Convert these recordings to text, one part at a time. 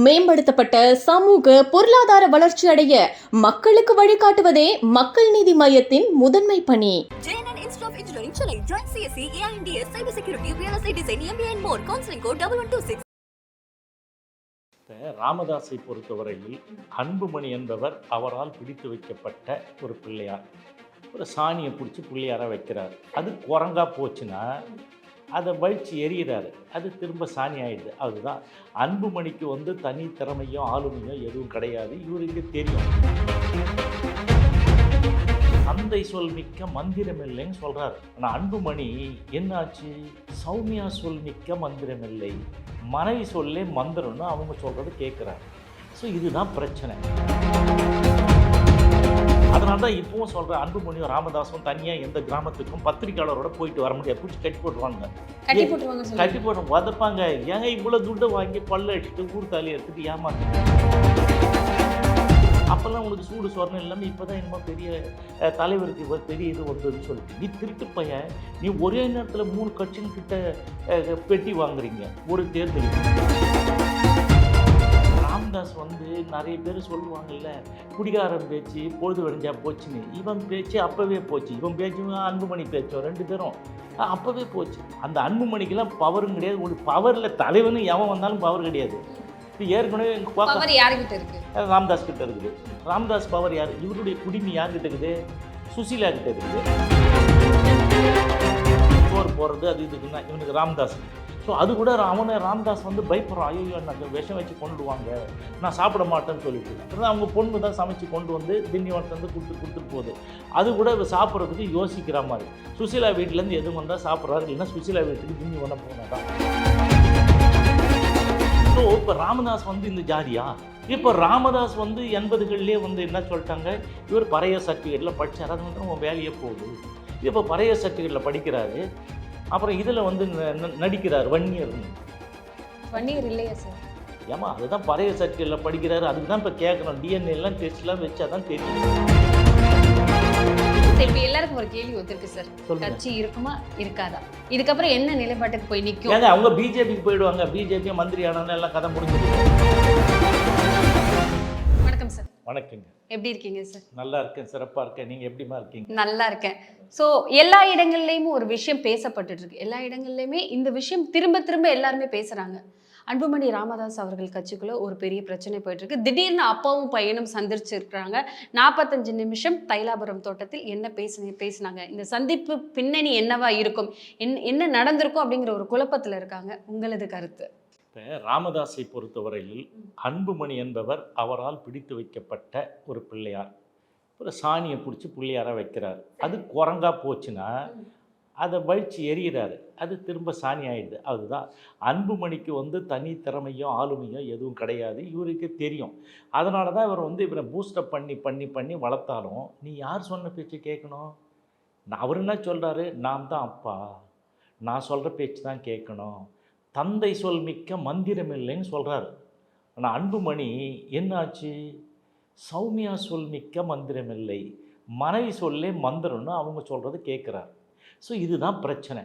மேம்படுத்தப்பட்ட சமூக பொருளாதார வளர்ச்சி அடைய மக்களுக்கு வழிகாட்டுவதே மக்கள் நீதி மையத்தின் முதன்மை பணி JNN Institute of Engineering, Chennai. Join CSE, AINDS, Cyber Security, Real Estate Design, MBA and more. Counseling code 1126. இப்ப ராமதாஸை பொறுத்தவரையில் அன்புமணி என்பவர் அவரால் பிடித்து வைக்கப்பட்ட ஒரு பிள்ளையார் ஒரு சாணியை பிடிச்சி பிள்ளையாராக வைக்கிறார் அது குரங்கா போச்சுன்னா அதை வழித்து எறிகிறாரு அது திரும்ப சாணி ஆயிடுது. அதுதான். அன்புமணிக்கு வந்து தனி திறமையோ ஆளுமையோ எதுவும் கிடையாது. இவருக்கு தெரியும். சந்தை சொல் மிக்க மந்திரமில்லைன்னு சொல்கிறாரு ஆனால் அன்புமணி என்னாச்சு? சௌமியா சொல் மிக்க மந்திரமில்லை மனைவி சொல்லே மந்திரம்னு அவங்க சொல்கிறது கேட்குறாங்க ஸோ இதுதான் பிரச்சனை. அதனால தான் இப்பவும் சொல்கிறேன் அன்புமணியும் ராமதாஸும் தனியாக எந்த கிராமத்துக்கும் பத்திரிக்கையாளரோட போயிட்டு வர முடியாது. பிடிச்சி கட்டி போட்டுருவாங்க. கட்டி போட்டுருவாங்க. கட்டி போட்டு வதப்பாங்க. ஏங்க இவ்வளோ துட்டை வாங்கி பல்ல அடிச்சுட்டு ஊர் தாலி எடுத்துட்டு ஏமாத்து அப்போல்லாம் உனக்கு சூடு சொரணம் இல்லாமல் இப்போ தான் என்னமோ பெரிய தலைவருக்கு பெரிய இது வந்ததுன்னு சொல்லிட்டு நீ திருட்டு பையன். நீ ஒரே நேரத்தில் மூணு கட்சின்னு கிட்ட பெட்டி வாங்குறீங்க. ஒரு தேர்தலுக்கு. ராம்தாஸ் வந்து நிறைய பேர் சொல்லுவாங்கல்ல குடிகாரன் பேச்சு பொழுது வெடிஞ்சா போச்சுன்னு. இவன் பேச்சு அப்போவே போச்சு. இவன் பேச்சும் அன்புமணி பேச்சும் ரெண்டு பேரும். அப்போவே போச்சு. அந்த அன்புமணிக்கெல்லாம் பவரும் கிடையாது. ஒரு பவரில் தலைவனு எவன் வந்தாலும் பவர் கிடையாது. இது ஏற்கனவே பவர் யாருகிட்ட ராம்தாஸ் கிட்ட இருக்குது. ராம்தாஸ் பவர் யார்? இவருடைய குடிமை யார்கிட்ட இருக்குது? சுசீலா கிட்ட இருக்குது. போர் போகிறது அது இதுக்குன்னா இவனுக்கு ராம்தாஸ் ஸோ அது கூட அவனை ராம்தாஸ் வந்து பயப்படுறான். ஐயோ எனக்கு விஷம் வச்சு கொண்டுடுவாங்க நான் சாப்பிட மாட்டேன்னு சொல்லிட்டு. அப்புறம் அவங்க பொண்ணு தான் சமைச்சு கொண்டு வந்து திண்டிவனத்தை வந்து கொடுத்து கொடுத்துட்டு போகுது. அது கூட இவ சாப்பிட்றதுக்கு யோசிக்கிற மாதிரி. சுசீலா வீட்டிலேருந்து எதுவும் வந்தால் சாப்பிட்றாரு. இல்லைன்னா சுசீலா வீட்டுக்கு திண்டிவனம் போனதா ஸோ இப்போ ராமதாஸ் வந்து இந்த ஜாதியா? இப்போ ராமதாஸ் வந்து எண்பதுகள்லேயே வந்து என்ன சொல்லிட்டாங்க? இவர் பழைய சர்டிஃபிகேட்டில் படித்தார் அது வந்து உங்கள் வேலையே போகுது. இப்போ பழைய சர்டிஃபிகேட்டில் படிக்கிறாரு. அப்புறம் இதில் வந்து நடிக்கிறார் வன்னியர். வன்னியர் இல்லையா சார். ஏமா அதுதான் பழைய சர்டிஃபிகேட்டில் படிக்கிறாரு. அதுக்கு தான் இப்போ கேட்கணும். டிஎன்ஏ எல்லாம் டெஸ்ட்லாம் வச்சா தான் தெரியும். இப்போ எல்லாருக்கும் ஒரு கேள்வி ஒத்துருக்கு சார். கட்சி இருக்குமா இருக்காதா? இதுக்கப்புறம் என்ன நிலைப்பாட்டுக்கு போய் ஏங்க அவங்க பிஜேபிக்கு போயிடுவாங்க. பிஜேபி மந்திரி ஆனாலும் எல்லாம் கதை முடிஞ்சது. வணக்கம் சார். வணக்கங்க. எப்படி இருக்கீங்க சார் நல்லா இருக்கேன் சிறப்பாக இருக்கேன். நீங்கள் எப்படிமா இருக்கீங்க? நல்லா இருக்கேன். ஸோ எல்லா இடங்கள்லையுமே ஒரு விஷயம் பேசப்பட்டுட்டு இருக்கு எல்லா இடங்கள்லையுமே இந்த விஷயம் திரும்ப திரும்ப எல்லாருமே பேசுறாங்க. அன்புமணி ராமதாஸ் அவர்கள் கட்சிக்குள்ள ஒரு பெரிய பிரச்சனை போயிட்டு இருக்கு திடீர்னு அப்பாவும் பையனும் சந்திச்சிருக்கிறாங்க. நாற்பத்தஞ்சு நிமிஷம் தைலாபுரம் தோட்டத்தில் என்ன பேசின பேசினாங்க. இந்த சந்திப்பு பின்னணி என்னவா இருக்கும்? என்ன என்ன நடந்திருக்கும் அப்படிங்கிற ஒரு குழப்பத்துல இருக்காங்க. உங்களது கருத்து. இப்போ ராமதாஸை பொறுத்தவரையில் அன்புமணி என்பவர் அவரால் பிடித்து வைக்கப்பட்ட ஒரு பிள்ளையார். ஒரு சாணியை பிடிச்சி பிள்ளையாராக வைக்கிறார். அது குரங்கா போச்சுன்னா அதை வழித்து எறிகிறாரு. அது திரும்ப சாணி ஆயிடுது. அதுதான். அன்புமணிக்கு வந்து தனி திறமையோ ஆளுமையோ எதுவும் கிடையாது. இவருக்கு தெரியும். அதனால தான் இவர் வந்து இவரை பூஸ்டப் பண்ணி பண்ணி பண்ணி வளர்த்தாலும் நீ யார் சொன்ன பேச்சு கேட்கணும்? நான் அவர் என்ன சொல்கிறாரு நான் தான் அப்பா. நான் சொல்கிற பேச்சு தான் கேட்கணும். தந்தை சொல் மிக்க மந்திரமில்லைன்னு சொல்கிறாரு ஆனால் அன்புமணி என்னாச்சு? சௌமியா சொல் மிக்க மந்திரமில்லை. மனைவி சொல்லே மந்திரம்னு அவங்க சொல்கிறது கேட்குறாரு ஸோ இதுதான் பிரச்சனை.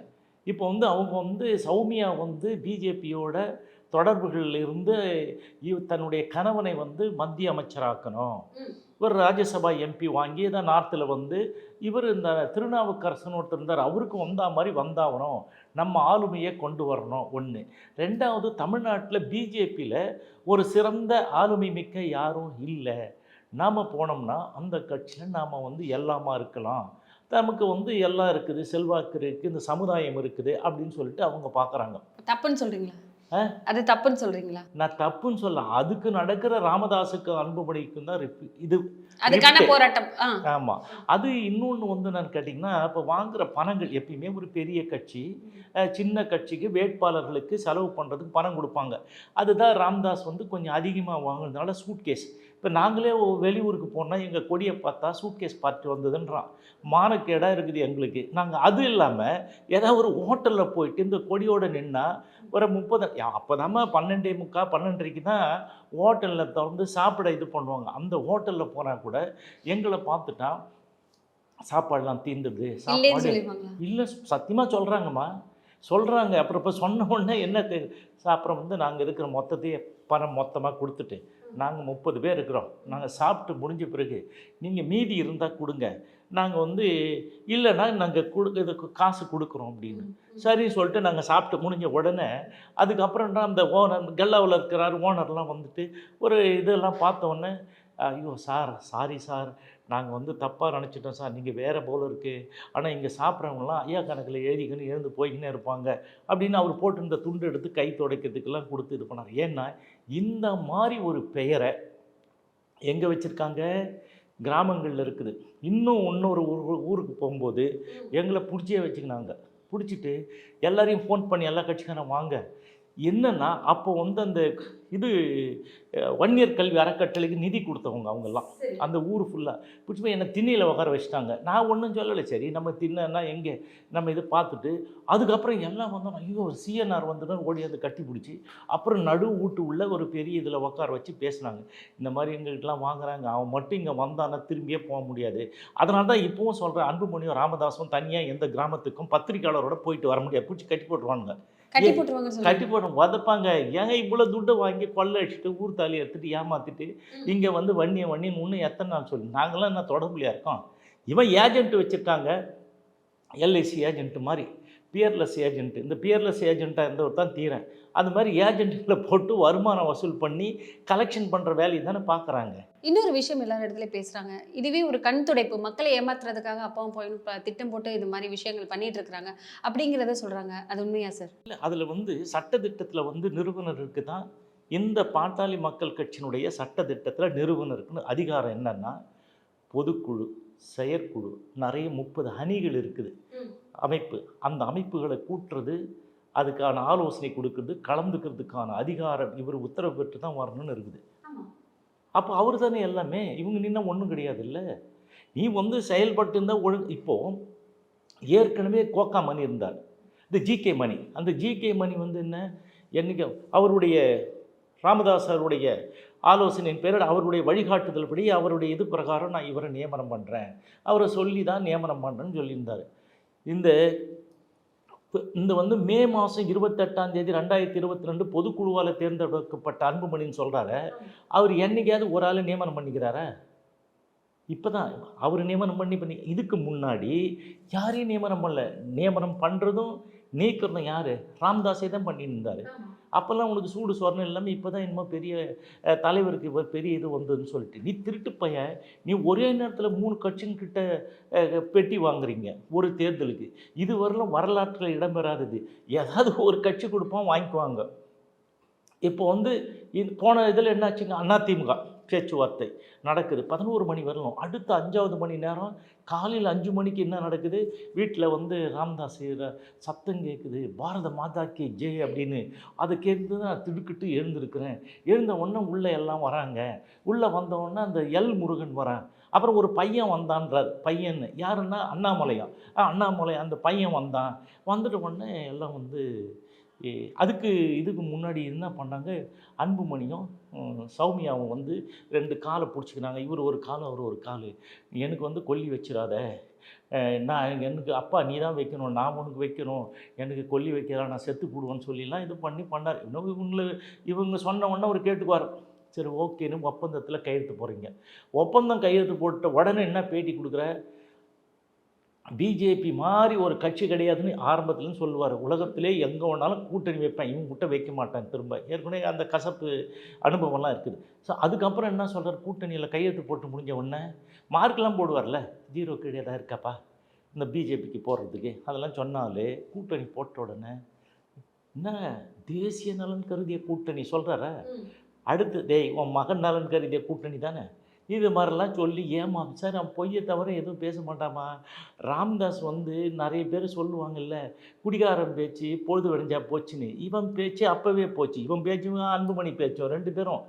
இப்போ வந்து அவங்க வந்து சௌமியா வந்து பிஜேபியோட தொடர்புகளில் இருந்து தன்னுடைய கணவனை வந்து மத்திய அமைச்சராக்கணும். இவர் ராஜ்யசபா எம்பி வாங்கி தான் நார்த்தில் வந்து இவர் இந்த திருநாவுக்கரசன் ஒருத்தர் இருந்தார். அவருக்கும் வந்தா மாதிரி வந்தாகணும். நம்ம ஆளுமையை கொண்டு வரணும் ஒன்று ரெண்டாவது தமிழ்நாட்டில் பிஜேபியில் ஒரு சிறந்த ஆளுமை மிக்க யாரும் இல்லை. நாம் போனோம்னா அந்த கட்சியில் நாம் வந்து எல்லாமா இருக்கலாம். நமக்கு வந்து எல்லாம் இருக்குது செல்வாக்கு இருக்குது இந்த சமுதாயம் இருக்குது அப்படின்னு சொல்லிட்டு அவங்க பார்க்குறாங்க தப்புன்னு சொல்றீங்களா? ஆ? அது தப்புன்னு சொல்றீங்களா? நான் தப்புன்னு சொல்ல அதுக்கு நடக்கிற ராமதாஸுக்கு அன்புமணிக்கும் தான் ரிப்பு இது அதுக்கான. போராட்டம். ஆமாம் அது இன்னொன்று வந்து நான் கேட்டிங்கன்னா இப்போ வாங்குற பணங்கள் எப்பயுமே ஒரு பெரிய கட்சி சின்ன கட்சிக்கு வேட்பாளர்களுக்கு செலவு பண்ணுறதுக்கு பணம் கொடுப்பாங்க. அதுதான் ராம்தாஸ் வந்து கொஞ்சம் அதிகமாக வாங்குறதுனால சூட்கேஸ். இப்போ நாங்களே வெளியூருக்கு போனால் எங்கள் கொடியை பார்த்தா சூட்கேஸ் பார்ட்டி வந்ததுன்றான். மானக்கேடாக இருக்குது எங்களுக்கு. நாங்கள் அது இல்லாமல் ஏதாவது ஒரு ஹோட்டலில் போயிட்டு இந்த கொடியோடு நின்னா ஒரு முப்பது அப்போ பன்னெண்டே முக்கா பன்னெண்டரைக்கு தான் ஹோட்டலில் திறந்து சாப்பிட இது பண்ணுவாங்க. அந்த ஹோட்டலில் போனால் கூட எங்களை பார்த்துட்டா சாப்பாடுலாம் தீர்ந்துடுது சாப்பாடு இல்லை சத்தியமாக சொல்கிறாங்கம்மா சொல்கிறாங்க அப்புறம் இப்போ சொன்ன உடனே என்ன அப்புறம் வந்து நாங்கள் இருக்கிற மொத்தத்தையே பணம் மொத்தமாக கொடுத்துட்டு நாங்கள் முப்பது பேர் இருக்கிறோம். நாங்கள் சாப்பிட்டு முடிஞ்ச பிறகு நீங்கள் மீதி இருந்தால் கொடுங்க. நாங்கள் வந்து இல்லைன்னா நாங்கள் கொடு இதுக்கு காசு கொடுக்குறோம் அப்படின்னு. சரின்னு சொல்லிட்டு நாங்கள் சாப்பிட்டு முடிஞ்ச உடனே அதுக்கப்புறம் அந்த ஓனர் கெல்லாவில் இருக்கிறார் ஓனர்லாம் வந்துட்டு ஒரு இதெல்லாம் பார்த்த உடனே ஐயோ சார் சாரி சார். நாங்கள் வந்து தப்பாக நினச்சிட்டோம் சார். நீங்கள் வேறு போல இருக்குது ஆனால் இங்கே சாப்பிட்றவங்களாம் ஐயா கணக்கில் எழுதிக்கின்னு எழுந்து போய்க்கினே இருப்பாங்க. அப்படின்னு அவர் போட்டிருந்த துண்டு எடுத்து கை துடைக்கிறதுக்கெல்லாம் கொடுத்து இது பண்ணார். ஏன்னா இந்த மாதிரி ஒரு பெயரை எங்கே வச்சுருக்காங்க? கிராமங்களில் இருக்குது. இன்னும் இன்னொரு ஊர் ஊருக்கு போகும்போது எங்களை பிடிச்சே வச்சுக்கினாங்க. பிடிச்சிட்டு எல்லாரையும் ஃபோன் பண்ணி எல்லா கட்சிக்காரன் வாங்க. என்னன்னா அப்போ வந்து அந்த இது வன்னியர் கல்வி அறக்கட்டளைக்கு நிதி கொடுத்தவங்க அவங்கெல்லாம். அந்த ஊர் ஃபுல்லாக பிடிச்சி போய் என்னை திண்ணையில் உட்கார வச்சுட்டாங்க. நான் ஒன்றும் சொல்லலை. சரி நம்ம திண்ணன்னா எங்கே? நம்ம இதை பார்த்துட்டு அதுக்கப்புறம் எல்லாம் வந்தோம். ஐயோ சிஎன்ஆர் வந்துடும் ஓடி வந்து கட்டி பிடிச்சி அப்புறம் நடு வீட்டு உள்ள ஒரு பெரிய இதில் உட்கார வச்சு பேசுனாங்க. இந்த மாதிரி எங்கள்கிட்டலாம் வாங்குறாங்க. அவன் மட்டும் இங்கே வந்தானா திரும்பியே போக முடியாது. அதனால தான் இப்போவும் சொல்கிறேன் அன்புமணியும் ராமதாஸும் தனியாக எந்த கிராமத்துக்கும் பத்திரிக்கையாளரோட போயிட்டு வர முடியாது. பிடிச்சி கட்டி போட்டுருவானுங்க. கட்டி போட்டுருவாங்க கட்டி போட்டு வதப்பாங்க. ஏங்க இவ்வளோ துட்டை வாங்கி கொள்ளை அடிச்சுட்டு ஊர் தாலி எடுத்துட்டு ஏமாத்திட்டு இங்கே வந்து வன்னிய வன்னியன் இன்னும் எத்தனை நாள் சொல்லி. நாங்களாம் என்ன தொடர்புலையா இருக்கோம்? இவன் ஏஜென்ட் வச்சுருக்காங்க. எல்ஐசி ஏஜென்ட் மாதிரி. பியர்லெஸ் ஏஜென்ட் இந்த பியர்லெஸ் ஏஜென்ட்டாக இருந்தவர் தான் தீரன். அது மாதிரி ஏஜென்ட்டில் போட்டு வருமானம் வசூல் பண்ணி கலெக்ஷன் பண்ணுற வேலையை தானே பார்க்குறாங்க. இன்னொரு விஷயம் எல்லா இடத்துலயும் பேசுறாங்க. இதுவே ஒரு கண் துடைப்பு. மக்களை ஏமாத்துறதுக்காக அப்பாவும் போய் திட்டம் போட்டு இது மாதிரி விஷயங்கள் பண்ணிட்டு இருக்காங்க அப்படிங்கிறத சொல்றாங்க. அது உண்மையா சார்? இல்லை அதில் வந்து சட்டத்திட்டத்தில் வந்து நிறுவனருக்கு தான் இந்த பாட்டாளி மக்கள் கட்சியினுடைய சட்டத்திட்டத்தில் நிறுவனருக்குன்னு அதிகாரம் என்னன்னா பொதுக்குழு செயற்குழு நிறைய முப்பது அணிகள் இருக்குது. அமைப்பு. அந்த அமைப்புகளை கூட்டுறது அதுக்கான ஆலோசனை கொடுக்கறது கலந்துக்கிறதுக்கான அதிகாரம் இவர் உத்தரவு பெற்று தான் வரணும்னு இருக்குது. அப்போ அவர் தானே எல்லாமே? இவங்க நின்னா ஒன்றும் கிடையாது இல்லை நீ வந்து செயல்பட்டு இருந்தால் ஒழுங்கு இப்போ ஏற்கனவே கோக்கா மணி இருந்தார். இந்த ஜிகே மணி. அந்த ஜிகே மணி வந்து என்ன? என்னைக்கு அவருடைய ராமதாஸ் அவருடைய ஆலோசனையின் பேரில் அவருடைய வழிகாட்டுதல் படி அவருடைய இது பிரகாரம் நான் இவரை நியமனம் பண்ணுறேன் அவரை சொல்லி தான் நியமனம் பண்ணுறேன்னு சொல்லியிருந்தார். இந்த இந்த வந்து மே மாதம் இருபத்தெட்டாம் தேதி ரெண்டாயிரத்தி இருபத்தி ரெண்டு பொதுக்குழுவால் தேர்ந்தெடுக்கப்பட்ட அன்புமணின்னு சொல்கிறாரு அவர் என்னைக்காவது ஒரு ஆள் நியமனம் பண்ணிக்கிறாரா? இப்போ தான் அவர் நியமனம் பண்ணி பண்ணி இதுக்கு முன்னாடி யாரையும் நியமனம் பண்ணல. நியமனம் பண்ணுறதும் நீக்கிறதும் யார்? ராம்தாஸே தான் பண்ணிட்டு இருந்தார் அப்போல்லாம் உனக்கு சூடு சொர்ணம் இல்லாமல் இப்போ தான் என்னமோ பெரிய தலைவருக்கு பெரிய இது வந்ததுன்னு சொல்லிட்டு நீ திருட்டு பையன் நீ ஒரே நேரத்தில் மூணு கட்சிங்கிட்ட பெட்டி வாங்குறீங்க ஒரு தேர்தலுக்கு. இது வரலும் வரலாற்றில் இடம்பெறாதது ஏதாவது ஒரு கட்சி கொடுப்போம் வாங்கிக்குவாங்க. இப்போ வந்து இது போன இதில் என்னாச்சுங்க அதிமுக பேச்சுவார்த்தை நடக்குது. பதினோரு மணி வரலும். அடுத்த அஞ்சாவது மணி நேரம் காலையில் அஞ்சு மணிக்கு என்ன நடக்குது? வீட்டில் வந்து ராம்தாஸ் சத்தம் கேட்குது பாரத மாதா கே ஜெய் அப்படின்னு. அதை கேட்டு நான் திடுக்கிட்டு எழுந்திருக்கிறேன். எழுந்த உடனே உள்ளே எல்லாம் வராங்க. உள்ளே வந்தவுடனே அந்த எல் முருகன் வரான். அப்புறம் ஒரு பையன் வந்தான்றார். பையன் யாருன்னா? அண்ணாமலையா? ஆ அண்ணாமலை அந்த பையன் வந்தான். வந்துட்ட உடனே எல்லாம் வந்து அதுக்கு இதுக்கு முன்னாடி என்ன பண்ணாங்க? அன்புமணியும் சௌமியாவும் வந்து ரெண்டு காலை பிடிச்சிக்கினாங்க. இவர் ஒரு கால் அவர் ஒரு கால். எனக்கு வந்து கொல்லி வச்சிடாத. நான் எனக்கு அப்பா நீ தான் வைக்கணும் நான் உனக்கு வைக்கணும். எனக்கு கொல்லி வைக்கிறா நான் செத்து போடுவேன்னு சொல்லிலாம் இது பண்ணி பண்ணார். இன்னும் இவங்களை இவங்க சொன்ன உடனே அவர் கேட்டுக்குவார். சரி ஓகேன்னு ஒப்பந்தத்தில் கையெழுத்து போகிறீங்க ஒப்பந்தம் கையெழுத்து போட்ட உடனே என்ன பேட்டி கொடுக்குற? பிஜேபி மாதிரி ஒரு கட்சி கிடையாதுன்னு ஆரம்பத்துலன்னு சொல்லுவார். உலகத்திலே எங்கே வேணாலும் கூட்டணி வைப்பேன் இவங்க கிட்ட வைக்க மாட்டேன் திரும்ப. ஏற்கனவே அந்த கசப்பு அனுபவம்லாம் இருக்குது. ஸோ அதுக்கப்புறம் என்ன சொல்கிறார் கூட்டணியில் கையெழுத்து போட்டு முடிஞ்ச உடனே மார்க்கெலாம் போடுவார்ல ஜீரோ கீழே தான் இருக்காப்பா? இந்த பிஜேபிக்கு போடுறதுக்கு அதெல்லாம் சொன்னாலே கூட்டணி போட்ட உடனே என்ன தேசிய நலன் கருதிய கூட்டணி? சொல்கிறார அடுத்து டேய் உன் மகன் நலன் கருதிய கூட்டணி தானே? இது மாதிரிலாம் சொல்லி ஏமா சார் அவன் பொய்யை தவிர எதுவும் பேச மாட்டாமா ராம்தாஸ் வந்து நிறைய பேர் சொல்லுவாங்கல்ல குடிகாரன் பேச்சு பொழுது விடைஞ்சா போச்சுன்னு. இவன் பேச்சு அப்போவே போச்சு. இவன் பேச்சும் அன்புமணி பேச்சும் ரெண்டு பேரும்.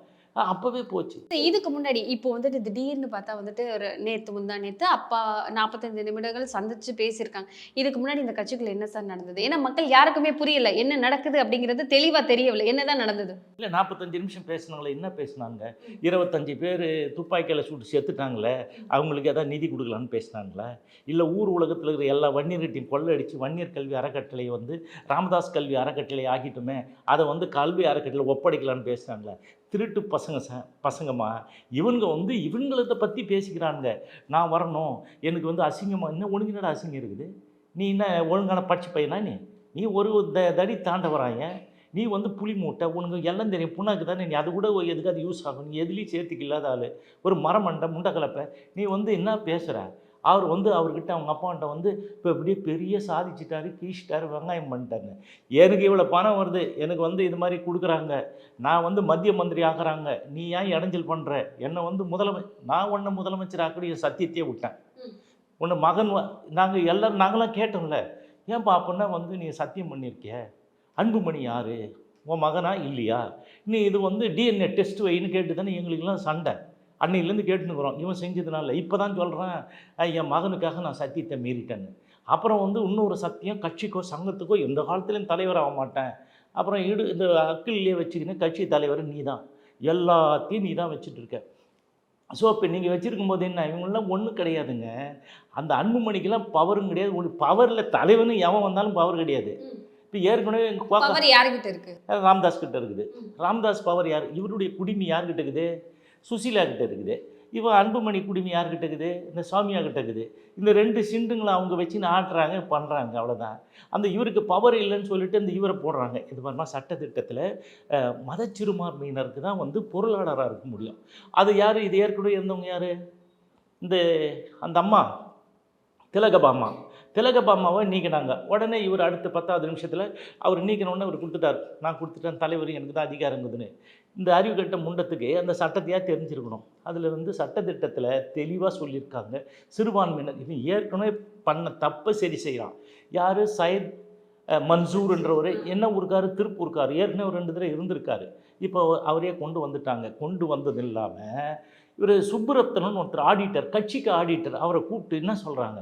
அப்போவே போச்சு. இதுக்கு முன்னாடி இப்போ வந்துட்டு திடீர்னு பார்த்தா வந்துட்டு ஒரு நேத்து முந்தா நேத்து அப்பா நாற்பத்தைந்து நிமிடங்கள் சந்திச்சு பேசியிருக்காங்க. இதுக்கு முன்னாடி இந்த கட்சிக்குள்ள என்ன சார் நடந்தது? ஏன்னா மக்கள் யாருக்குமே புரியல என்ன நடக்குது அப்படிங்கிறது தெளிவா தெரியவில்லை. என்னதான் நடந்தது? இல்லை நாற்பத்தஞ்சு நிமிஷம் பேசுனாங்களே என்ன பேசுனாங்க? இருபத்தஞ்சி பேர் துப்பாக்கியில் சுட்டு செத்துட்டாங்களே அவங்களுக்கு ஏதாவது நிதி கொடுக்கலான்னு பேசுனாங்களா? இல்லை ஊர் உலகத்தில் இருக்கிற எல்லா வன்னியர்கிட்டையும் கொள்ளடிச்சு வன்னியர் கல்வி அறக்கட்டளை வந்து ராமதாஸ் கல்வி அறக்கட்டளை ஆகிட்டுமே அதை வந்து கல்வி அறக்கட்டளை ஒப்படைக்கலான்னு பேசுனாங்களா. திருட்டு பசங்க ச பசங்கம்மா. இவங்க வந்து இவங்களத பற்றி பேசிக்கிறாங்க நான் வரணும். எனக்கு வந்து அசிங்கமாக இன்னும் உனக்கு என்னடா அசிங்கம் இருக்குது? நீ என்ன ஒழுங்கான பட்சி பையனா நீ? நீ ஒரு த தடி தாண்ட வராங்க நீ வந்து புளி மூட்டை உனக்கு எல்லாம் தெரியும். புண்ணாக்கு தானே நீ? அது கூட எதுக்காவது யூஸ் ஆகும். நீ எதுலேயும் சேர்த்துக்கு இல்லாத ஆள். ஒரு மரமண்டை முண்டை கலப்பை. நீ வந்து என்ன பேசுகிற அவர் வந்து அவர்கிட்ட அவங்க அப்பான்ட்ட வந்து இப்போ இப்படியே பெரிய சாதிச்சிட்டாரு கீழ்ச்சிட்டாரு வெங்காயம் பண்ணிட்டாங்க எனக்கு இவ்வளோ பணம் வருது எனக்கு வந்து இது மாதிரி கொடுக்குறாங்க. நான் வந்து மத்திய மந்திரி ஆக்குறாங்க நீ ஏன் இடைஞ்சல் பண்ணுற என்னை வந்து முதலமை நான் உன்னை முதலமைச்சர் ஆக்கக்கூடிய சத்தியத்தையே விட்டேன். உன்னை மகன் நாங்கள் எல்லாரும் நாங்களாம் கேட்டோம்ல. ஏன்பா அப்படின்னா வந்து நீ சத்தியம் பண்ணியிருக்கிய? அன்புமணி யார்? உன் மகனா இல்லையா? நீ இது வந்து டிஎன்ஏ டெஸ்ட் வைன்னு கேட்டு தானே எங்களுக்கெல்லாம் சண்டை. அன்னையிலேருந்து கேட்டுனுக்குறோம் இவன் செஞ்சதுனால. இப்போ தான் சொல்கிறேன் என் மகனுக்காக நான் சத்தியத்தை மீறிட்டேன்னு. அப்புறம் வந்து இன்னொரு சத்தியம் கட்சிக்கோ சங்கத்துக்கோ எந்த காலத்துலேயும் தலைவர் ஆக மாட்டேன். அப்புறம் இடு இந்த அக்கிலே வச்சுக்கின்னு கட்சி தலைவர் நீ தான் எல்லாத்தையும் நீ தான் வச்சுட்டு இருக்க. ஸோ இப்போ நீங்கள் வச்சுருக்கும் போது என்ன? இவங்களாம் ஒன்றும் கிடையாதுங்க. அந்த அன்புமணிக்கெல்லாம் பவரும் கிடையாது. ஒன்று பவரில் தலைவனும் எவன் வந்தாலும் பவர் கிடையாது. இப்போ ஏற்கனவே எங்க பார்க்க- பவர் யாருகிட்ட இருக்கு? ராம்தாஸ் கிட்ட இருக்குது. ராம்தாஸ் பவர் யார்? இவருடைய குடிமை யார்கிட்ட இருக்குது? சுசீலா கிட்ட இருக்குது. இவன் அன்புமணி குடுமி யார்கிட்ட இருக்குது? இந்த சாமியா கிட்ட இருக்குது. இந்த ரெண்டு சிண்டுங்களை அவங்க வச்சுன்னு ஆட்டுறாங்க பண்ணுறாங்க அவ்வளோதான் அந்த இவருக்கு பவர் இல்லைன்னு சொல்லிட்டு இந்த இவரை போடுறாங்க. இது மாதிரிமா சட்டத்திட்டத்தில் மதச்சிறுபான்மையினருக்கு தான் வந்து பொருளாளராக இருக்க முடியும். அது யார்? இது ஏற்கனவே இருந்தவங்க யார்? இந்த அந்த அம்மா திலகபாமா. திலகபாமாவை நீக்கினாங்க. உடனே இவர் அடுத்த பத்தாவது நிமிஷத்தில் அவர் நீக்கினோடனே அவர் கொடுத்துட்டார். நான் கொடுத்துட்டேன் தலைவர் எனக்கு தான் அதிகாரங்குதுன்னு. இந்த அறிவு கட்ட முண்டத்துக்கு அந்த சட்டத்தையாக தெரிஞ்சிருக்கணும். அதில் வந்து சட்டத்திட்டத்தில் தெளிவாக சொல்லியிருக்காங்க. சிறுபான்மையினர் இது ஏற்கனவே பண்ண தப்பை சரி செய்கிறான் யார்? சயத் மன்சூர்ன்றவர். என்ன ஊருக்காரு? திருப்பூர்க்கார். ஏற்கனவே ஒரு ரெண்டு தடவை இருந்திருக்காரு. இப்போ அவரே கொண்டு வந்துட்டாங்க. கொண்டு வந்தது இல்லாமல் இவர் சுப்புரத்தனன் ஒருத்தர் ஆடிட்டர் கட்சிக்கு ஆடிட்டர் அவரை கூப்பிட்டு என்ன சொல்கிறாங்க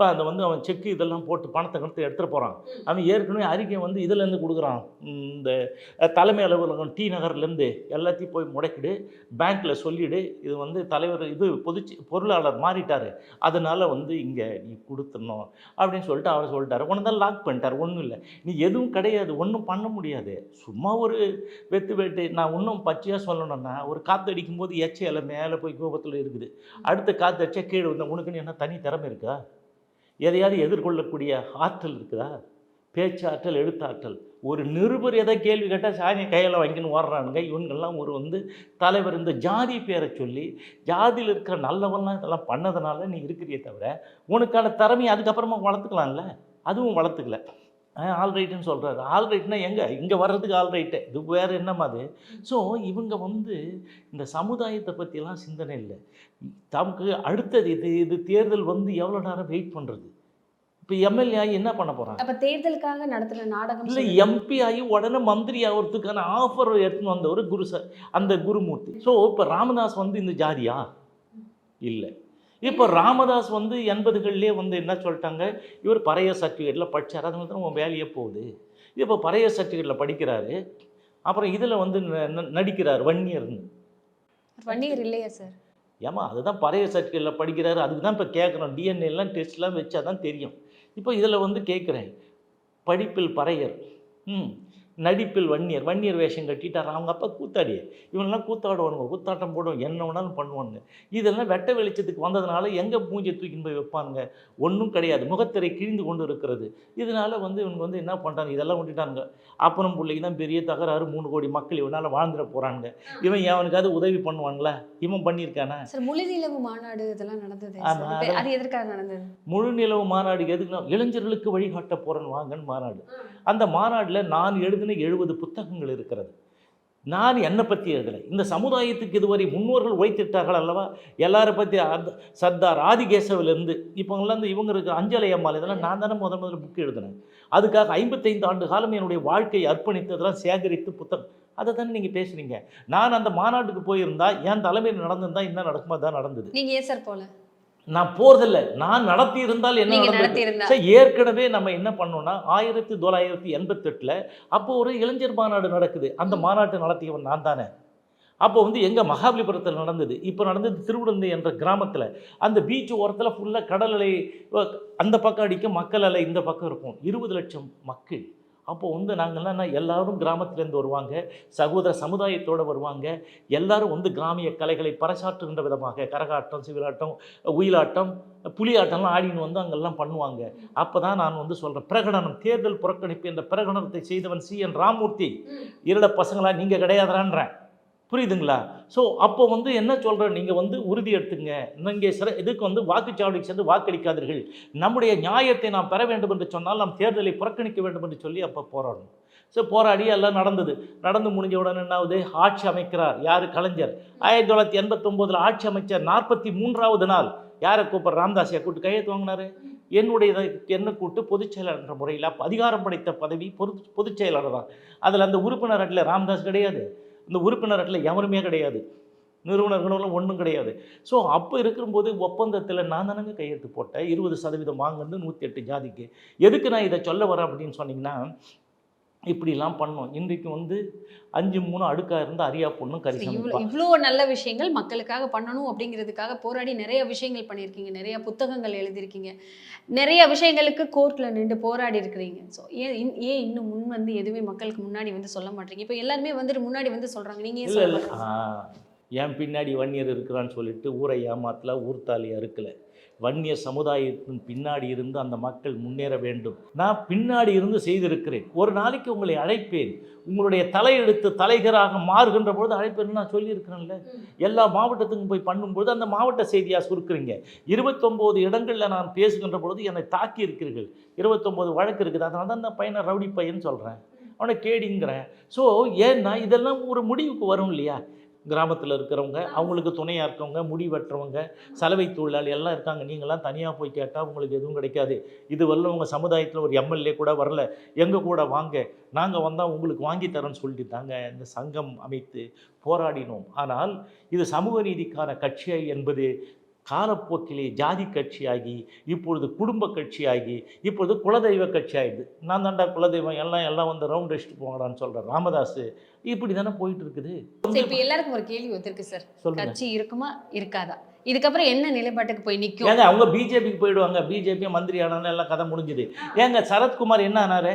இப்போ அந்த வந்து அவன் செக்கு இதெல்லாம் போட்டு பணத்தை கணத்தை எடுத்துகிட்டு போகிறான் அவன் ஏற்கனவே அறிக்கை வந்து இதுலேருந்து கொடுக்குறான். இந்த தலைமை அலுவலகம் டி நகர்லேருந்து எல்லாத்தையும் போய் முடக்கிடு பேங்க்கில் சொல்லிவிடு இது வந்து தலைவர் இது பொதுச் பொருளாளர் மாறிட்டார். அதனால் வந்து இங்கே நீ கொடுத்துடணும் அப்படின்னு சொல்லிட்டு அவர் சொல்லிட்டாரு. உடனே தான் லாக் பண்ணிட்டார். ஒன்றும் இல்லை. நீ எதுவும் கிடையாது. ஒன்றும் பண்ண முடியாது. சும்மா ஒரு வெத்து வெட்டு நான் இன்னும் பச்சையாக சொல்லணும்னா ஒரு காற்று அடிக்கும்போது எச்ச இலை மேலே போய் கோபத்தில் இருக்குது. அடுத்த காற்று அடிச்சா கீழே வந்து உனக்குன்னு என்ன தனி திறமை இருக்கா? எதையாவது எதிர்கொள்ளக்கூடிய ஆற்றல் இருக்குதா? பேச்சாற்றல் எழுத்தாற்றல். ஒரு நிருபர் எதை கேள்வி கேட்டால் சாணியை கையில் வாங்கின்னு ஓடுறானுங்க. இவங்கெல்லாம் ஒரு வந்து தலைவர். இந்த ஜாதி பேரை சொல்லி ஜாதியில் இருக்கிற நல்லவெல்லாம் இதெல்லாம் பண்ணதுனால நீ இருக்கிறியே தவிர உனக்கான திறமையை அதுக்கப்புறமா வளர்த்துக்கலாம்ல? அதுவும் வளர்த்துக்கல. ஆல் ரைட்டுன்னு சொல்கிறாரு ஆல் ரைட்னா எங்கே? இங்கே வர்றதுக்கு ஆல் ரைட்டு இது வேறு என்னமா அது? ஸோ இவங்க வந்து இந்த சமுதாயத்தை பற்றியெல்லாம் சிந்தனை இல்லை. தமக்கு அடுத்தது இது இது தேர்தல் வந்து எவ்வளோ நேரம் வெயிட் பண்ணுறது இப்போ எம்எல்ஏ ஆகி என்ன பண்ண போகிறாங்க அப்ப தேர்தலுக்காக நடத்துற நாடகம் இல்லை. எம்பி ஆகி உடனே மந்திரி ஆகிறதுக்கான ஆஃபர் எடுத்துன்னு வந்தவர் குரு சார் அந்த குருமூர்த்தி. ஸோ இப்போ ராமதாஸ் வந்து இந்த ஜாதியா? இல்லை. இப்போ ராமதாஸ் வந்து எண்பதுகள்லேயே வந்து என்ன சொல்லிட்டாங்க? இவர் பழைய சர்டிஃபிகேட்டில் படித்தார் அதனால தான் உன் வேலையே போகுது. இப்போ பழைய சர்டிஃபிகேட்டில் படிக்கிறாரு. அப்புறம் இதில் வந்து நடிக்கிறார் வன்னியர்னு. வன்னியர் இல்லையா சார்? ஏமா அதுதான் பழைய சர்டிஃபிகேட்டில் படிக்கிறாரு. அதுக்கு தான் இப்போ கேட்குறோம் டிஎன்ஏலாம் டெஸ்ட்லாம் வச்சா தான் தெரியும். இப்போ இதில் வந்து கேட்குறேன். படிப்பில் பறையர் ம். நடிப்பில் வன்னியர் வன்னியர் வேஷம் கட்டிட்டார். அவங்க அப்பா கூத்தாடி இவனெல்லாம் கூத்தாடுவானுங்க. கூத்தாட்டம் போடுவோம் என்ன வேணாலும் பண்ணுவானுங்க. இதெல்லாம் வெட்ட வெளிச்சத்துக்கு வந்ததுனால எங்கே மூஞ்சி தூக்கின்னு போய் வைப்பானுங்க? ஒன்றும் கிடையாது. முகத்திரை கிழிந்து கொண்டு இருக்கிறது. இதனால வந்து இவங்க வந்து என்ன பண்ணுறாங்க இதெல்லாம் விட்டுட்டாங்க அப்பனும் பிள்ளைக்கு தான் பெரிய தகராறு. மூணு கோடி மக்கள் இவனால் வாழ்ந்துட போகிறாங்க இவன் எவனுக்காவது உதவி பண்ணுவான்ல? இவன் பண்ணியிருக்கானா? சார் முழுநிலவு மாநாடு இதெல்லாம் நடந்தது. அது எதற்காக நடந்தது? முழு நிலவு மாநாடு எதுக்குன்னா இளைஞர்களுக்கு வழிகாட்ட போகிறேன் வாங்கன்னு மாநாடு. அந்த மாநாட்டில் நான் எழுதின எழுபது புத்தகங்கள் இருக்கிறது. நான் என்னை பற்றி எழுதலை. இந்த சமுதாயத்துக்கு இதுவரை முன்னோர்கள் உழைத்திட்டார்கள் அல்லவா? எல்லாரை பற்றி அந்த சர்தார் ஆதிகேசவிலேருந்து இப்போங்கெல்லாம் இந்த இவங்க இருக்க அஞ்சலை அம்மாள் இதெல்லாம் நான் தானே முதல் முதல்ல புக் எழுதினேன். அதுக்காக ஐம்பத்தைந்து ஆண்டு காலம் என்னுடைய வாழ்க்கையை அர்ப்பணித்ததெல்லாம் சேகரித்து புத்தகம். அதை தானே நீங்கள் பேசுகிறீங்க நான் அந்த மாநாட்டுக்கு போயிருந்தா என் தலைமையில் நடந்திருந்தா என்ன நடக்குமா? தான் நடந்தது. நீங்கள் ஏன் சார் போகல நான் போறதில்ல. நான் நடத்தி இருந்தால் என்ன ஏற்கனவே நம்ம என்ன பண்ணோம்னா ஆயிரத்தி தொள்ளாயிரத்தி எண்பத்தெட்டில் அப்போ ஒரு இளைஞர் மாநாடு நடக்குது. அந்த மாநாட்டை நடத்தியவன் நான் தானே. அப்போ வந்து எங்கள் மகாபலிபுரத்தில் நடந்தது. இப்போ நடந்தது திருவிடந்தை என்ற கிராமத்தில். அந்த பீச் ஓரத்தில் ஃபுல்லாக கடல் அலை அந்த பக்கம் அடிக்க மக்கள் அலை இந்த பக்கம் இருக்கும். இருபது லட்சம் மக்கள். அப்போ வந்து நாங்கள்லாம் எல்லாரும் கிராமத்துலேருந்து வருவாங்க சகோதர சமுதாயத்தோடு வருவாங்க. எல்லாரும் வந்து கிராமிய கலைகளை பறைசாற்றுகின்ற விதமாக கரகாட்டம் சிவிலாட்டம் ஒயிலாட்டம் புலியாட்டம்லாம் ஆடின்னு வந்து அங்கெல்லாம் பண்ணுவாங்க. அப்போ தான் நான் வந்து சொல்கிறேன் பிரகடனம் தேர்தல் புறக்கணிப்பு என்ற பிரகடனத்தை செய்தவன் சி என் ராமூர்த்தி. இருட பசங்களா நீங்கள் கிடையாதுறான்றேன். புரியுதுங்களா? ஸோ அப்போ வந்து என்ன சொல்கிறேன் நீங்கள் வந்து உறுதி எடுத்துங்க. நீங்கள் சிற இதுக்கு வந்து வாக்குச்சாவடிக்கு சென்று வாக்களிக்காதீர்கள். நம்முடைய நியாயத்தை நாம் பெற வேண்டும் என்று சொன்னால் நாம் தேர்தலை புறக்கணிக்க வேண்டும் என்று சொல்லி அப்போ போராடணும். ஸோ போராடி எல்லாம் நடந்தது. நடந்து முடிஞ்ச உடனே என்னாவது ஆட்சி அமைக்கிறார். யார்? கலைஞர். ஆயிரத்தி தொள்ளாயிரத்தி எண்பத்தொம்போதில் ஆட்சி அமைச்சர் நாற்பத்தி மூன்றாவது நாள். யாரை கூப்பிட்ற? ராமதாஸியை கூப்பிட்டு கையெழுத்து வாங்கினார். என்னுடைய என்ன கூட்டு பொதுச் செயலாளர் என்ற முறையில் அப்போ அதிகாரம் படைத்த பதவி பொது பொதுச் செயலாளர் தான். அதில் அந்த உறுப்பினர் அட்டில் ராம்தாஸ் கிடையாது. இந்த உறுப்பினர் அட்டில் எவருமே கிடையாது. நிறுவனர்களும் ஒன்றும் கிடையாது. ஸோ அப்போ இருக்கும்போது ஒப்பந்தத்தில் நான் தானங்க கையெழுத்து போட்டேன். இருபது சதவீதம் வாங்குறது நூற்றி எட்டு ஜாதிக்கு. எதுக்கு நான் இதை சொல்ல வரேன் அப்படின்னு சொன்னீங்கன்னா இப்படிலாம் பண்ணோம். இன்றைக்கு வந்து அஞ்சு மூணு அடுக்காக இருந்து அரியா பொண்ணும் கறி இவ்வளோ நல்ல விஷயங்கள் மக்களுக்காக பண்ணணும் அப்படிங்கிறதுக்காக போராடி நிறைய விஷயங்கள் பண்ணியிருக்கீங்க. நிறைய புத்தகங்கள் எழுதியிருக்கீங்க. நிறைய விஷயங்களுக்கு கோர்ட்டில் நின்று போராடி இருக்கிறீங்க. ஸோ ஏன் ஏன் இன்னும் முன் வந்து எதுவுமே மக்களுக்கு முன்னாடி வந்து சொல்ல மாட்டீங்க? இப்போ எல்லாருமே வந்துட்டு முன்னாடி வந்து சொல்றாங்க. நீங்க ஏன் இல்லை இல்லை? என் பின்னாடி வன்னியர் இருக்கிறான்னு சொல்லிட்டு ஊரை ஏமாத்தல ஊர்த்தாலி அறுக்கலை. வன்னிய சமுதாயத்தின் பின்னாடி இருந்து அந்த மக்கள் முன்னேற வேண்டும். நான் பின்னாடி இருந்து செய்திருக்கிறேன். ஒரு நாளைக்கு உங்களை அழைப்பேன். உங்களுடைய தலையெடுத்து தலைகராக மாறுகின்ற பொழுது அழைப்பேன் நான் சொல்லியிருக்கிறேன்ல. எல்லா மாவட்டத்துக்கும் போய் பண்ணும்பொழுது அந்த மாவட்ட செய்தியாக சுருக்குறீங்க. இருபத்தொம்போது இடங்களில் நான் பேசுகின்ற பொழுது என்னை தாக்கி இருக்கிறீர்கள் இருபத்தொம்போது வழக்கு இருக்குது. அதனால தான் அந்த பையனை ரவுடி பையன் சொல்கிறேன் அவனை கேடிங்கிறேன். ஸோ ஏன்னா இதெல்லாம் ஒரு முடிவுக்கு வரும் இல்லையா? கிராமத்தில் இருக்கிறவங்க அவங்களுக்கு துணையாக இருக்கவங்க முடி வெட்டுறவங்க சலவை தொழிலாளி எல்லாம் இருக்காங்க. நீங்களாம் தனியாக போய் கேட்டால் உங்களுக்கு எதுவும் கிடைக்காது. இது வரல உங்கள் சமுதாயத்தில் ஒரு எம்எல்ஏ கூட வரல. எங்கள் கூட வாங்க. நாங்கள் வந்தால் உங்களுக்கு வாங்கி தரோன்னு சொல்லிட்டு தாங்க இந்த சங்கம் அமைத்து போராடினோம். ஆனால் இது சமூக நீதிக்கான கட்சி என்பது காலப்போக்கிலே ஜாதி கட்சியாகி இப்பொழுது குடும்ப கட்சியாகி இப்பொழுது குலதெய்வ கட்சி ஆயிடுது நான் தாண்டா குலதெய்வம் எல்லாம் எல்லாம் வந்து ரவுண்ட் அடிச்சுட்டு போங்கடான்னு சொல்கிறேன் ராமதாஸ் இப்படி தானே போயிட்டு இருக்குது இப்போ எல்லாருக்கும் ஒரு கேள்வி வந்திருக்கு சார் கட்சி இருக்குமா இருக்காதா? இதுக்கப்புறம் என்ன நிலைப்பாட்டுக்கு போய் நிற்கும் ஏங்க அவங்க பிஜேபிக்கு போயிடுவாங்க. பிஜேபி மந்திரி ஆனாலும் எல்லாம் கதை முடிஞ்சுது. ஏங்க சரத்குமார் என்ன ஆனாரு?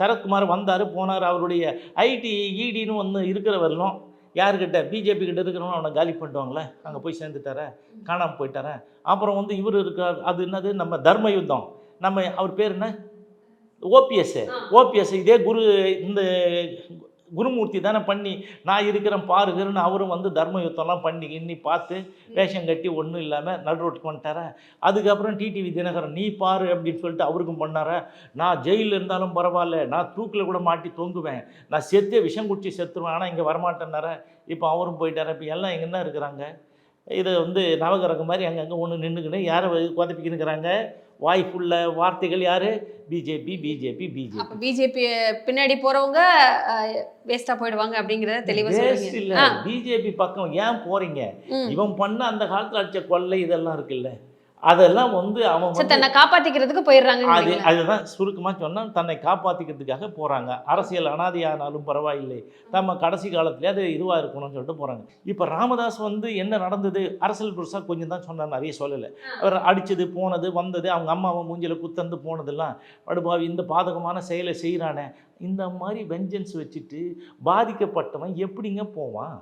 சரத்குமார் வந்தார் போனார் அவருடைய ஐடி ஈடின்னு ஒன்று இருக்கிற வரலும் யாருக்கிட்ட? பிஜேபி கிட்ட இருக்கிறவங்க அவனை காலி பண்ணிட்டுவாங்களே அங்கே போய் சேர்ந்துட்டாரா காணாமல் போயிட்டாரா. அப்புறம் வந்து இவர் இருக்கார் அது என்னது? நம்ம தர்ம யுத்தம். நம்ம அவர் பேர் என்ன? ஓபிஎஸ் ஓபிஎஸ் இதே குரு இந்த குருமூர்த்தி தானே பண்ணி நான் இருக்கிறேன் பாருகிறேன்னு அவரும் வந்து தர்ம யுத்தம்லாம் பண்ணி இன்னி பார்த்து வேஷம் கட்டி ஒன்றும் இல்லாமல் நடு ரோட்டுக்கு வந்துட்டாரா? அதுக்கப்புறம் டிடிவி தினகரன் நீ பாரு அப்படின்னு சொல்லிட்டு அவருக்கும் பண்ணாரா? நான் ஜெயிலில் இருந்தாலும் பரவாயில்ல நான் தூக்கில் கூட மாட்டி தொங்குவேன். நான் செத்தே விஷம் குடிச்சு செத்துருவேன் ஆனால் இங்கே வரமாட்டேன்னாரா? இப்போ அவரும் போயிட்டாரா? இப்போ எல்லாம் இங்கே என்ன இருக்கிறாங்க? இது வந்து நவகிரகம் மாதிரி அங்கங்கே ஒன்று நின்றுக்கின்னு யாரை குதப்பிக்கினுக்கிறாங்க வாய் ஃபுல்ல வார்த்தைகள் யார்? BJP BJP BJP. பிஜேபி பின்னாடி போறவங்க வேஸ்டா போயிடுவாங்க அப்படிங்கறத தெளிவா வேஸ்ட் இல்ல. பிஜேபி பக்கம் ஏன் போறீங்க. இவன் பண்ண அந்த காலத்துல அடிச்ச கொள்ளை இதெல்லாம் இருக்குல்ல. அதெல்லாம் வந்து அவன் தன்னை காப்பாத்திக்கிறதுக்கு போயிடுறாங்க அது அதுதான் சுருக்கமா சொன்னா தன்னை காப்பாத்திக்கிறதுக்காக போறாங்க. அரசியல் அனாதியானாலும் பரவாயில்லை. நம்ம கடைசி காலத்துல அது இதுவா இருக்கணும்னு சொல்லிட்டு போறாங்க. இப்ப ராமதாஸ் வந்து என்ன நடந்தது? அரசியல் புதுசா கொஞ்சம் தான் சொன்னார் நிறைய சொல்லலை. அவர் அடிச்சது போனது வந்தது அவங்க அம்மாவை மூஞ்சில குத்தந்து போனதெல்லாம் படுபாவி இந்த பாதகமான செயலை செய்கிறானே இந்த மாதிரி வெஞ்சன்ஸ் வச்சுட்டு பாதிக்கப்பட்டவன் எப்படிங்க போவான்?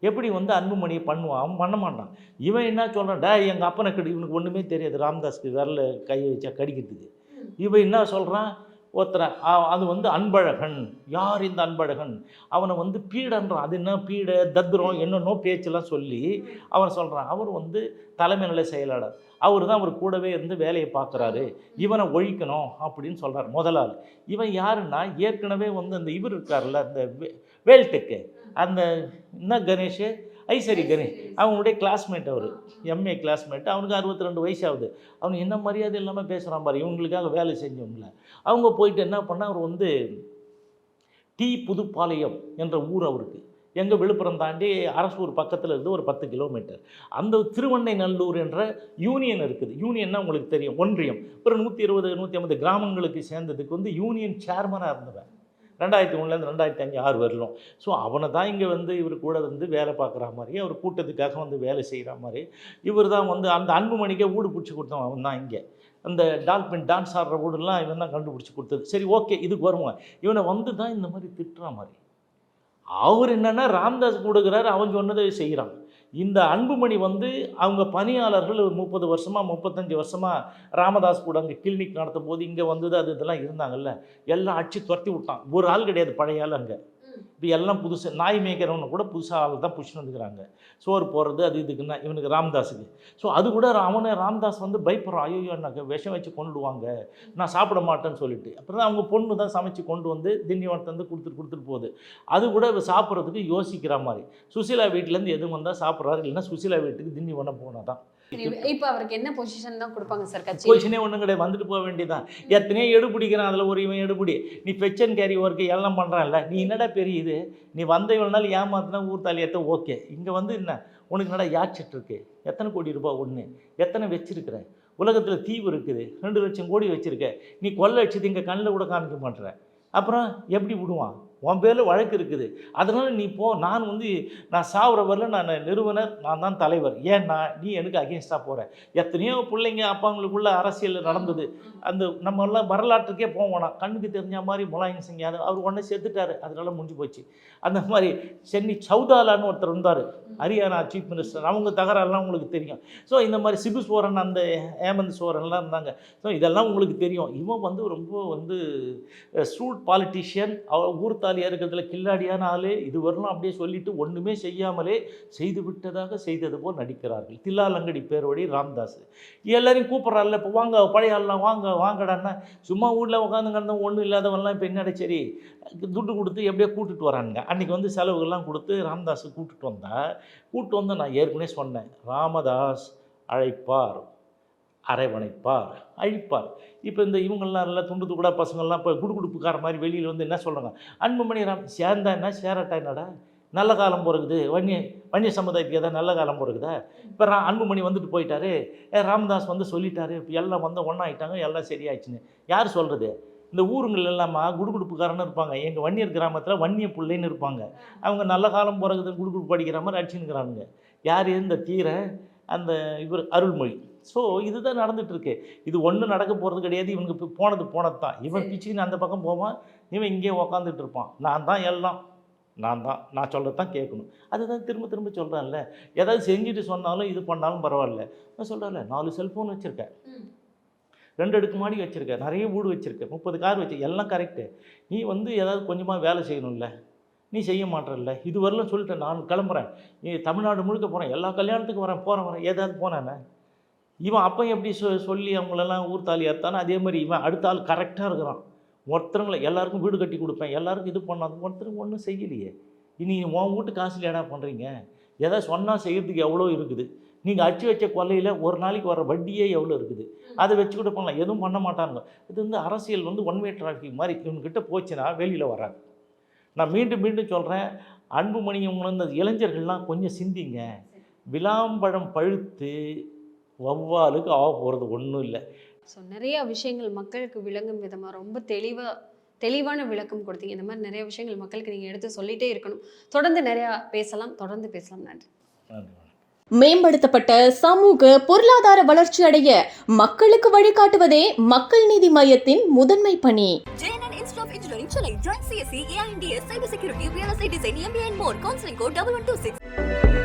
எப்படி வந்து அன்புமணியை பண்ணுவான்? அவன் பண்ண மாட்டான். இவன் என்ன சொல்கிறான் டே எங்கள் அப்பனை கடி இவனுக்கு ஒன்றுமே தெரியாது. ராமதாஸ்க்கு விரல கையை வச்சா கடிக்கிறதுக்கு. இவன் என்ன சொல்கிறான் ஒருத்தரை அது வந்து அன்பழகன். யார் இந்த அன்பழகன்? அவனை வந்து பீடன்றான். அது என்ன பீட தத்ரம் என்னென்னோ பேச்செல்லாம் சொல்லி அவன் சொல்கிறான் அவர் வந்து தலைமை நிலை செயலாளர். அவர் தான் அவர் கூடவே இருந்து வேலையை பார்க்குறாரு. இவனை ஒழிக்கணும் அப்படின்னு சொல்கிறார் முதலாள். இவன் யாருன்னா ஏற்கனவே வந்து அந்த இவர் இருக்கார்ல அந்த வே- வேல்டெக்கு. அந்த என்ன கணேஷ்? ஐசரி கணேஷ். அவனுடைய கிளாஸ்மேட் அவர். எம்ஏ கிளாஸ்மேட் அவனுக்கு அறுபத்தி ரெண்டு வயசு ஆகுது அவன் என்ன மரியாதை இல்லாமல் பேசுகிறான் பாரு. இவங்களுக்காக வேலை செஞ்சவங்கள அவங்க போயிட்டு என்ன பண்ணா அவர் வந்து டி புதுப்பாளையம் என்ற ஊர் அவருக்கு. எங்கள் விழுப்புரம் தாண்டி அரசூர் பக்கத்தில் இருந்து ஒரு பத்து கிலோமீட்டர். அந்த திருவண்ணை நல்லூர் என்ற யூனியன் இருக்குது. யூனியன்னா உங்களுக்கு தெரியும். ஒன்றியம். ஒரு நூற்றி இருபது நூற்றி ஐம்பது கிராமங்களுக்கு சேர்ந்ததுக்கு வந்து யூனியன் சேர்மனாக இருந்தவன் ரெண்டாயிரத்தி ஒன்றுலேருந்து ரெண்டாயிரத்தி அஞ்சு ஆறு வரலும். ஸோ அவனை தான் இங்கே வந்து இவர் கூட வந்து வேலை பார்க்குற மாதிரி அவர் கூட்டத்துக்காக வந்து வேலை செய்கிற மாதிரி இவர் தான் வந்து அந்த அன்புமணிக்கே வீடு பிடிச்சி கொடுத்தவன் அவன் தான் இங்கே. அந்த டால்பின் டான்ஸ் ஆடுற வீடுலாம் இவன் தான் கண்டுபிடிச்சி கொடுத்தது. சரி ஓகே இதுக்கு வருவான் இவனை வந்து தான் இந்த மாதிரி திட்டுற மாதிரி. அவர் என்னன்னா ராம்தாஸ் கொடுக்குறாரு அவன் சொன்னதை செய்கிறான். இந்த அன்புமணி வந்து அவங்க பணியாளர்கள் ஒரு முப்பது வருஷமாக முப்பத்தஞ்சு வருஷமாக ராமதாஸ் கூட அங்கே கிளினிக் நடத்தும் போது இங்கே வந்தது அது இதெல்லாம் இருந்தாங்கல்ல எல்லாம் அடிச்சு துரத்தி விட்டான். ஒரு ஆள் கிடையாது பழைய ஆள் அங்கே. இப்போ எல்லாம் புதுசு. நாய் மேய்க்கிறவனை கூட புதுசாக ஆள் தான் புஷ்னு வந்துக்கிறாங்க. சோறு போடுறது அது இதுக்குன்னா இவனுக்கு ராம்தாஸுக்கு. ஸோ அது கூட அவனை ராம்தாஸ் வந்து பயப்படுறான். ஐயோ எனக்கு விஷம் வச்சு கொண்டுடுவாங்க நான் சாப்பிட மாட்டேன்னு சொல்லிட்டு. அப்புறம் அவங்க பொண்ணு தான் சமைச்சு கொண்டு வந்து திண்டிவனத்தை வந்து கொடுத்துட்டு கொடுத்துட்டு போகுது. அது கூட சாப்பிட்றதுக்கு யோசிக்கிற மாதிரி. சுசீலா வீட்டிலேருந்து எதுவும் வந்தால் சாப்பிட்றாரு. இல்லைன்னா சுசீலா வீட்டுக்கு திண்டிவனம் போனால் தான் இப்போ அவருக்கு என்ன பொசிஷன் தான் கொடுப்பாங்க சார் கட்சி பொசிஷனே ஒன்றும் கிடையாது. வந்துட்டு போக வேண்டியதான் எத்தனையோ எடுபிடிக்கிறான் அதில் ஒரு இவன் எடுபிடி நீ ஃபெச்சன் கேரி ஒர்க்கு எல்லாம் பண்ணுறான்ல நீ என்னடா பெரிய இது? நீ வந்த இவ்வளோ நாள் ஏமாத்தினா ஊர் தாலியத்தை ஓகே இங்கே வந்து என்ன? உனக்கு என்னடா யாச்சிட்டு இருக்கு? எத்தனை கோடி ரூபாய் ஒன்று எத்தனை வச்சிருக்கிற? உலகத்தில் தீவு இருக்குது. ரெண்டு லட்சம் கோடி வச்சுருக்க. நீ கொள்ளை வச்சது இங்கே கண்ணில் கூட காமிக்க மாட்டேற. அப்புறம் எப்படி விடுவான்? உன் பேரில் வழக்கு இருக்குது. அதனால் நீ போ நான் வந்து நான் சாவுற வரல நான் நிறுவனர் நான் தான் தலைவர். ஏன்னா நீ எனக்கு அகேன்ஸ்டாக போகிற எத்தனையோ பிள்ளைங்க அப்பாங்களுக்குள்ள அரசியல் நடந்தது. அந்த நம்ம எல்லாம் வரலாற்றுக்கே போவோம். கண்ணுக்கு தெரிஞ்ச மாதிரி முலாயம் சிங் யாதவ் அவர் உடனே செத்துட்டாரு. அதனால முடிஞ்சு போச்சு. அந்த மாதிரி சென்னி சௌதாலான்னு ஒருத்தர் இருந்தார் ஹரியானா சீஃப் மினிஸ்டர் அவங்க தகராறுலாம் உங்களுக்கு தெரியும். ஸோ இந்த மாதிரி சிபு சோரன் அந்த ஹேமந்த் சோரன்லாம் இருந்தாங்க. ஸோ இதெல்லாம் உங்களுக்கு தெரியும். இவன் வந்து ரொம்ப வந்து ஸ்ட்ரூட் பாலிட்டிஷியன் அவர் அவ ஊர்த்தாலியாக இருக்கிறதுல கில்லாடியான ஆளு இது வரலாம் அப்படியே சொல்லிட்டு ஒன்றுமே செய்யாமலே செய்து விட்டதாக செய்தது போல் நடிக்கிறார்கள். தில்லாலங்கடி பேரோடி ராம்தாஸ் எல்லாரையும் கூப்பிட்றாருல இப்போ வாங்க பழைய ஆள்லாம் வாங்க வாங்கடான்னா சும்மா ஊரில் உட்காந்து கிடந்தவங்க ஒன்றும் இல்லாதவன்லாம் இப்போ என்னடா சரி? துட்டு கொடுத்து எப்படியோ கூட்டுட்டு வரானுங்க. அன்றைக்கி வந்து செலவுகள்லாம் கொடுத்து ராம்தாஸ் கூட்டுட்டு வந்தா கூப்பிட்டு வந்து நான் ஏற்கனவே சொன்னேன் ராமதாஸ் அழைப்பார். அரவணைப்பார் அழிப்பார். இப்போ இந்த இவங்கெல்லாம் இல்லை துண்டு துக்குடா பசங்கள்லாம் இப்போ குடுகுடுப்புக்கார மாதிரி வெளியில் வந்து என்ன சொல்கிறாங்க அன்புமணி ராம் சேர்ந்தா என்ன? சேரட்டா என்னடா? நல்ல காலம் பிறகுது வன்னிய வன்னிய சமுதாயத்துக்கு ஏதாவது நல்ல காலம் பிறகுதா இப்போ ரா அன்புமணி வந்துட்டு போயிட்டாரு. ஏ, ராமதாஸ் வந்து சொல்லிட்டாரு. இப்போ எல்லாம் வந்து ஒன்றாயிட்டாங்க எல்லாம் சரியாயிடுச்சுன்னு. யார் சொல்கிறது இந்த ஊருங்கள் எல்லாமா குடுகுடுப்புக்காரன்னு இருப்பாங்க. எங்கள் வன்னியர் கிராமத்தில் வன்னிய பிள்ளைன்னு இருப்பாங்க. அவங்க நல்ல காலம் பிறகுது குடுகுடுப்பு படிக்கிற மாதிரி அடிச்சுன்னுக்கிறானுங்க. யார் இந்த தீர அந்த இவர் அருள்மொழி. ஸோ இதுதான் நடந்துட்டு இருக்கு இது ஒன்றும் நடக்க போகிறது கிடையாது. இவனுக்கு போனது போனது தான் இவன் பிச்சுக்கின்னு அந்த பக்கம் போவான். இவன் இங்கே உக்காந்துட்டு இருப்பான். நான் தான் எல்லாம். நான் தான். நான் சொல்கிறது தான் கேட்கணும். அதுதான் திரும்ப திரும்ப சொல்கிறேன்ல ஏதாவது செஞ்சுட்டு சொன்னாலும் இது பண்ணாலும் பரவாயில்ல. நான் சொல்கிறேன்ல நாலு செல்ஃபோன் வச்சுருக்கேன். ரெண்டு அடுக்கு மாடி வச்சுருக்கேன். நிறைய வீடு வச்சுருக்கேன். முப்பது கார் வச்சு எல்லாம் கரெக்டு நீ வந்து ஏதாவது கொஞ்சமாக வேலை செய்யணும்ல. நீ செய்ய மாட்டேல்ல இது வரலாம் சொல்லிட்டேன். நான் கிளம்புறேன். நீ தமிழ்நாடு முழுக்க போகிறேன் எல்லா கல்யாணத்துக்கும் வரேன். போகிறேன் வரேன் ஏதாவது போனேனே இவன் அப்போ எப்படி சொ சொல்லி அவங்களெல்லாம் ஊர் தாலி அறுத்தானோ அதே மாதிரி இவன் அடுத்த ஆள் கரெக்டாக இருக்கிறான். ஒருத்தருங்களை எல்லாருக்கும் வீடு கட்டி கொடுப்பேன் எல்லாருக்கும் இது பண்ணாது ஒருத்தருக்கு ஒன்றும் செய்யலையே. இனி உன் வீட்டு காசுல என்ன பண்ணுறீங்க எதை சொன்னால் செய்கிறதுக்கு எவ்வளோ இருக்குது? நீங்கள் அடிச்சு வச்ச கொல்லையில் ஒரு நாளைக்கு வர வட்டியே எவ்வளோ இருக்குது? அதை வச்சு கூட பண்ணலாம் எதுவும் பண்ண மாட்டாங்க இது வந்து அரசியல் வந்து ஒன் வே டிராஃபிக் மாதிரி இவங்ககிட்ட போச்சுன்னா வெளியில் வராங்க நான் மீண்டும் மீண்டும் சொல்கிறேன் அன்புமணி இவங்க இந்த இளைஞர்கள்லாம் கொஞ்சம் சிந்திங்க. விளாம்பழம் பழுத்து வௌவாலுக்கு ஆக போகிறது ஒன்றும் இல்லை. ஸோ நிறைய விஷயங்கள் மக்களுக்கு விளங்கும் விதமாக ரொம்ப தெளிவாக தெளிவான விளக்கம் கொடுத்தீங்க. இந்த மாதிரி நிறைய விஷயங்கள் மக்களுக்கு நீங்கள் எடுத்து சொல்லிட்டே இருக்கணும். தொடர்ந்து நிறையா பேசலாம். தொடர்ந்து பேசலாம். நன்றி. நன்றி மேம்படுத்தப்பட்ட சமூக பொருளாதார வளர்ச்சி அடைய மக்களுக்கு வழிகாட்டுவதே மக்கள் நீதி மையத்தின் முதன்மை பணி. Chennai. Join CSE, AINDS, Cybersecurity, Real Estate Design, MBA and more. Counseling code 1126.